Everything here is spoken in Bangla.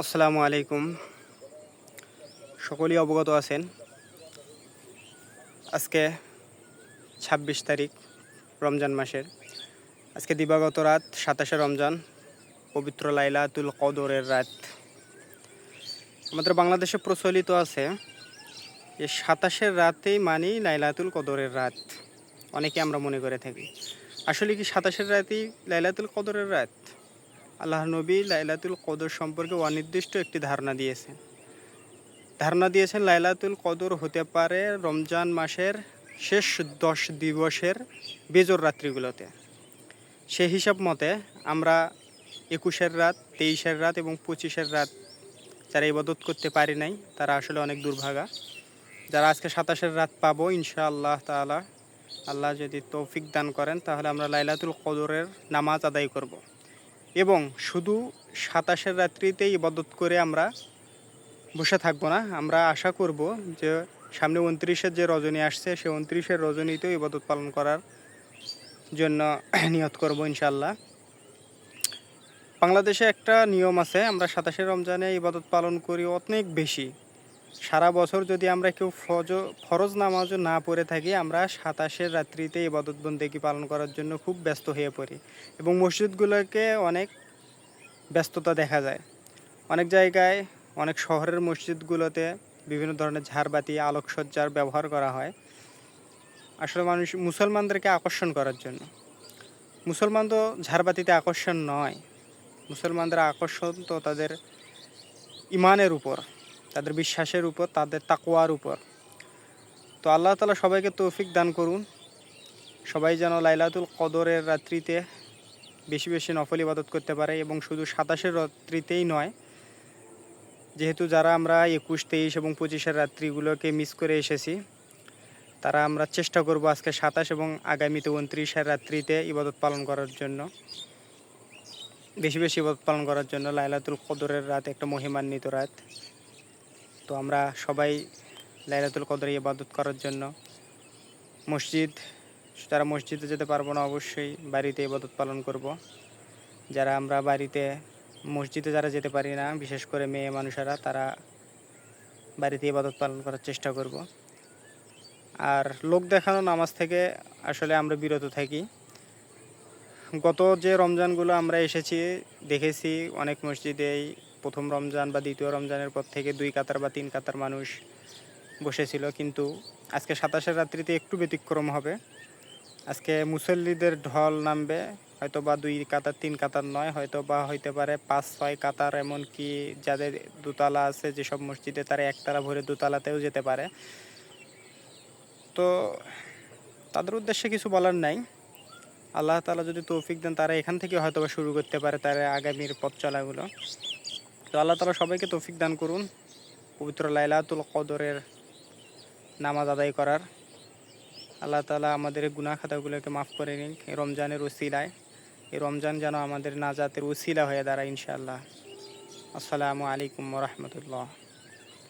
আসসালামু আলাইকুম। সকলেই অবগত আছেন। আজকে ছাব্বিশ তারিখ, রমজান মাসের। আজকে দিবাগত রাত সাতাশে রমজান, পবিত্র লাইলাতুল কদরের রাত। আমাদের বাংলাদেশে প্রচলিত আছে যে সাতাশের রাতেই মানি লাইলাতুল কদরের রাত। অনেকে আমরা মনে করে থাকি। আসলে কি সাতাশের রাতেই লাইলাতুল কদরের রাত? আল্লাহ নবী লাইলাতুল কদর সম্পর্কে অনির্দিষ্ট একটি ধারণা দিয়েছেন। ধারণা দিয়েছেন লাইলাতুল কদর হতে পারে রমজান মাসের শেষ দশ দিবসের বেজর রাত্রিগুলোতে। সেই হিসাব মতে আমরা একুশের রাত, তেইশের রাত এবং পঁচিশের রাত যারা ইবাদত করতে পারি নাই, তারা আসলে অনেক দুর্ভাগা। যারা আজকে সাতাশের রাত পাবো, ইনশাআল্লাহ তাআলা, আল্লাহ যদি তৌফিক দান করেন, তাহলে আমরা লাইলাতুল কদরের নামাজ আদায় করব। এবং শুধু সাতাশের রাত্রিতেই ইবাদত করে আমরা বসে থাকব না। আমরা আশা করব যে সামনে উনত্রিশের যে রজনী আসছে, সে উনত্রিশের রজনীতেও ইবাদত পালন করার জন্য নিয়ত করব ইনশাল্লাহ বাংলাদেশে একটা নিয়ম আছে, আমরা সাতাশে রমজানে ইবাদত পালন করি অনেক বেশি। সারা বছর যদি আমরা কেউ ফজ, ফরজ নামাজও না পড়ে থাকি, আমরা সাতাশের রাত্রিতে ইবাদত বন্দেগি পালন করার জন্য খুব ব্যস্ত হয়ে পড়ি এবং মসজিদগুলোকে অনেক ব্যস্ততা দেখা যায়। অনেক জায়গায়, অনেক শহরের মসজিদগুলোতে বিভিন্ন ধরনের ঝাড়বাতি, আলোকসজ্জার ব্যবহার করা হয়। আসলে মানুষ, মুসলমানদেরকে আকর্ষণ করার জন্য। মুসলমান তো ঝাড়বাতিতে আকর্ষণ নয়। মুসলমানদের আকর্ষণ তো তাদের ইমানের উপর। তাদের বিশ্বাসের উপর, তাদের তাকোয়ার উপর। তো আল্লাহ তালা সবাইকে তৌফিক দান করুন। সবাই যেন লাইলাতুল কদরের রাত্রিতে বেশি বেশি নফল ইবাদত করতে পারে এবং শুধু সাতাশের রাত্রিতেই নয়, যেহেতু যারা আমরা একুশ, তেইশ এবং পঁচিশের রাত্রিগুলোকে মিস করে এসেছি, তারা আমরা চেষ্টা করব আজকে সাতাশ এবং আগামীতে উনত্রিশের রাত্রিতে ইবাদত পালন করার জন্য। বেশি বেশি ইবাদত পালন করার জন্য লাইলাতুল কদরের রাত একটা মহিমান্বিত রাত। তো আমরা সবাই লাইলাতুল কদরে ইবাদত করার জন্য। মসজিদ, যারা মসজিদে যেতে পারব না অবশ্যই বাড়িতে ইবাদত পালন করব। যারা আমরা বাড়িতে, মসজিদে যারা যেতে পারি না, বিশেষ করে মেয়ে মানুষেরা, তারা বাড়িতে ইবাদত পালন করার চেষ্টা করব। আর লোক দেখানো নামাজ থেকে আসলে আমরা বিরত থাকি। গত যে রমজানগুলো আমরা এসেছি, দেখেছি অনেক মসজিদেই প্রথম রমজান বা দ্বিতীয় রমজানের পর থেকে দুই কাতার বা তিন কাতার মানুষ বসেছিল, কিন্তু আজকে সাতাশের রাত্রিতে একটু ব্যতিক্রম হবে। আজকে মুসল্লিদের ঢল নামবে হয়তো বা দুই কাতার, তিন কাতার নয় হয়তো বা হইতে পারে পাঁচ, ছয় কাতার, এমনকি যাদের দোতলা আছে, যেসব মসজিদে তারা একতলা ভরে দোতলাতেও যেতে পারে। তো তাদের উদ্দেশ্যে কিছু বলার নাই। আল্লাহ তালা যদি তৌফিক দেন, তারা এখান থেকে হয়তো বা শুরু করতে পারে তারা আগামীর পথ চলাগুলো। তো আল্লাহ তালা সবাইকে তৌফিক দান করুন। পবিত্র লাইলাতুল কদরের নামাজ আদায় করার। আল্লাহ তালা আমাদের গুনা খাতাগুলোকে মাফ করে নিন রমজানের ওসিলায়। এই রমজান যেন আমাদের নাজাতের ওসিলা হয়ে দাঁড়ায় ইনশাআল্লাহ। আসসালামু আলাইকুম রহমতুল্লাহ।